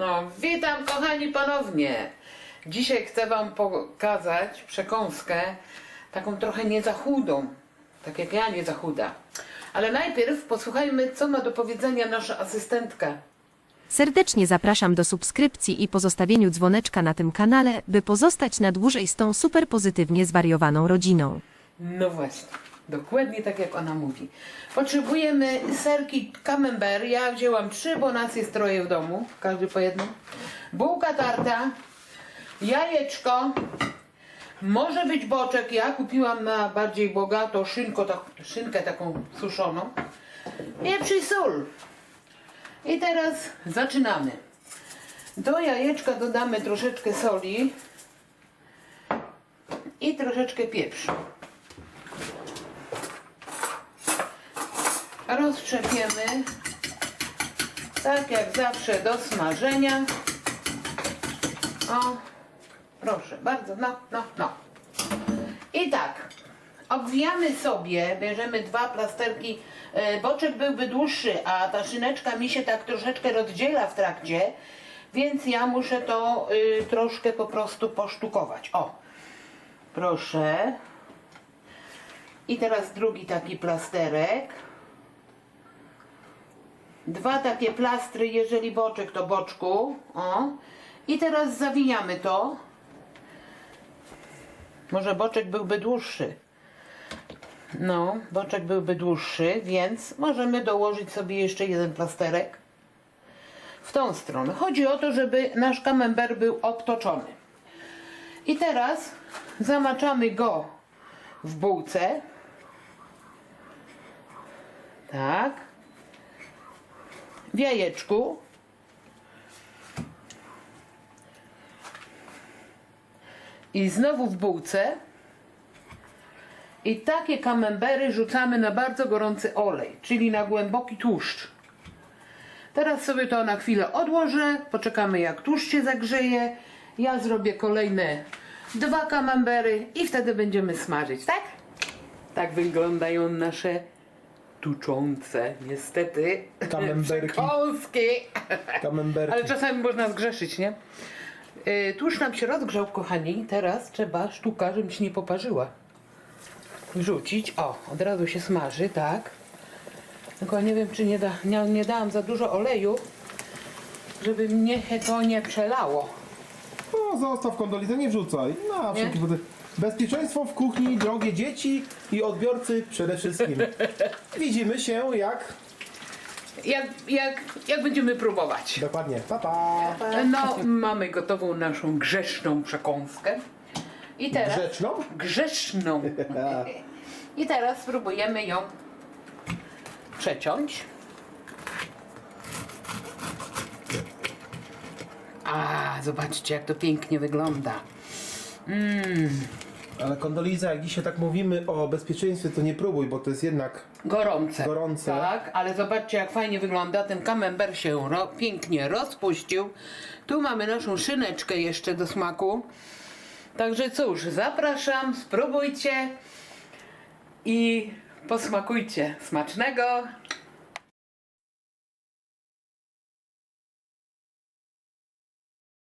No, witam kochani ponownie. Dzisiaj chcę Wam pokazać przekąskę taką trochę nie za chudą, tak jak ja nie za chuda. Ale najpierw posłuchajmy, co ma do powiedzenia nasza asystentka. Serdecznie zapraszam do subskrypcji i pozostawieniu dzwoneczka na tym kanale, by pozostać na dłużej z tą super pozytywnie zwariowaną rodziną. No właśnie, dokładnie tak jak ona mówi. Potrzebujemy serki camembert. Ja wzięłam trzy, bo nas jest troje w domu, każdy po jedną. Bułka tarta, jajeczko, może być boczek. Ja kupiłam na bardziej bogato szynko, tak, szynkę taką suszoną. Pieprz i sól. I teraz zaczynamy. Do jajeczka dodamy troszeczkę soli i troszeczkę pieprzu. Roztrzepiemy tak jak zawsze do smażenia. O, proszę bardzo, no, no, no. I tak, obwijamy sobie, bierzemy dwa plasterki, e, boczek byłby dłuższy, a ta szyneczka mi się tak troszeczkę rozdziela w trakcie, więc ja muszę to y, troszkę po prostu posztukować. O, proszę. I teraz drugi taki plasterek. Dwa takie plastry, jeżeli boczek to boczku. O. I teraz zawijamy to. Może boczek byłby dłuższy. No, boczek byłby dłuższy, więc możemy dołożyć sobie jeszcze jeden plasterek w tą stronę. Chodzi o to, żeby nasz camembert był obtoczony. I teraz zamaczamy go w bułce. Tak. W jajeczku. I znowu w bułce. I takie kamembery rzucamy na bardzo gorący olej, czyli na głęboki tłuszcz. Teraz sobie to na chwilę odłożę, poczekamy jak tłuszcz się zagrzeje. Ja zrobię kolejne dwa kamembery i wtedy będziemy smażyć, tak? Tak wyglądają nasze tuczące, niestety, Kamemberki. Kamemberki. Ale czasami można zgrzeszyć, nie? Yy, tłuszcz nam się rozgrzał, kochani. Teraz trzeba sztuka, żeby się nie poparzyła. Wrzucić. O, od razu się smaży, tak. Tylko nie wiem, czy nie, da, nie, nie dałam za dużo oleju, żeby mnie to nie przelało. No, zostaw kondolizę, nie wrzucaj. No, wszelki wypadek. Bezpieczeństwo w kuchni, drogie dzieci i odbiorcy przede wszystkim. Widzimy się jak... Jak, jak, jak będziemy próbować? Dokładnie. Pa, pa. No, mamy gotową naszą grzeszną przekąskę. I teraz... Grzeczną? grzeszną. I teraz spróbujemy ją przeciąć. A, zobaczcie jak to pięknie wygląda. Mmm, Ale kondoliza, jak dzisiaj tak mówimy o bezpieczeństwie, to nie próbuj, bo to jest jednak... gorące. Gorące. Tak, ale zobaczcie jak fajnie wygląda. Ten camembert się ro, pięknie rozpuścił. Tu mamy naszą szyneczkę jeszcze do smaku. Także cóż, zapraszam, spróbujcie i posmakujcie. Smacznego!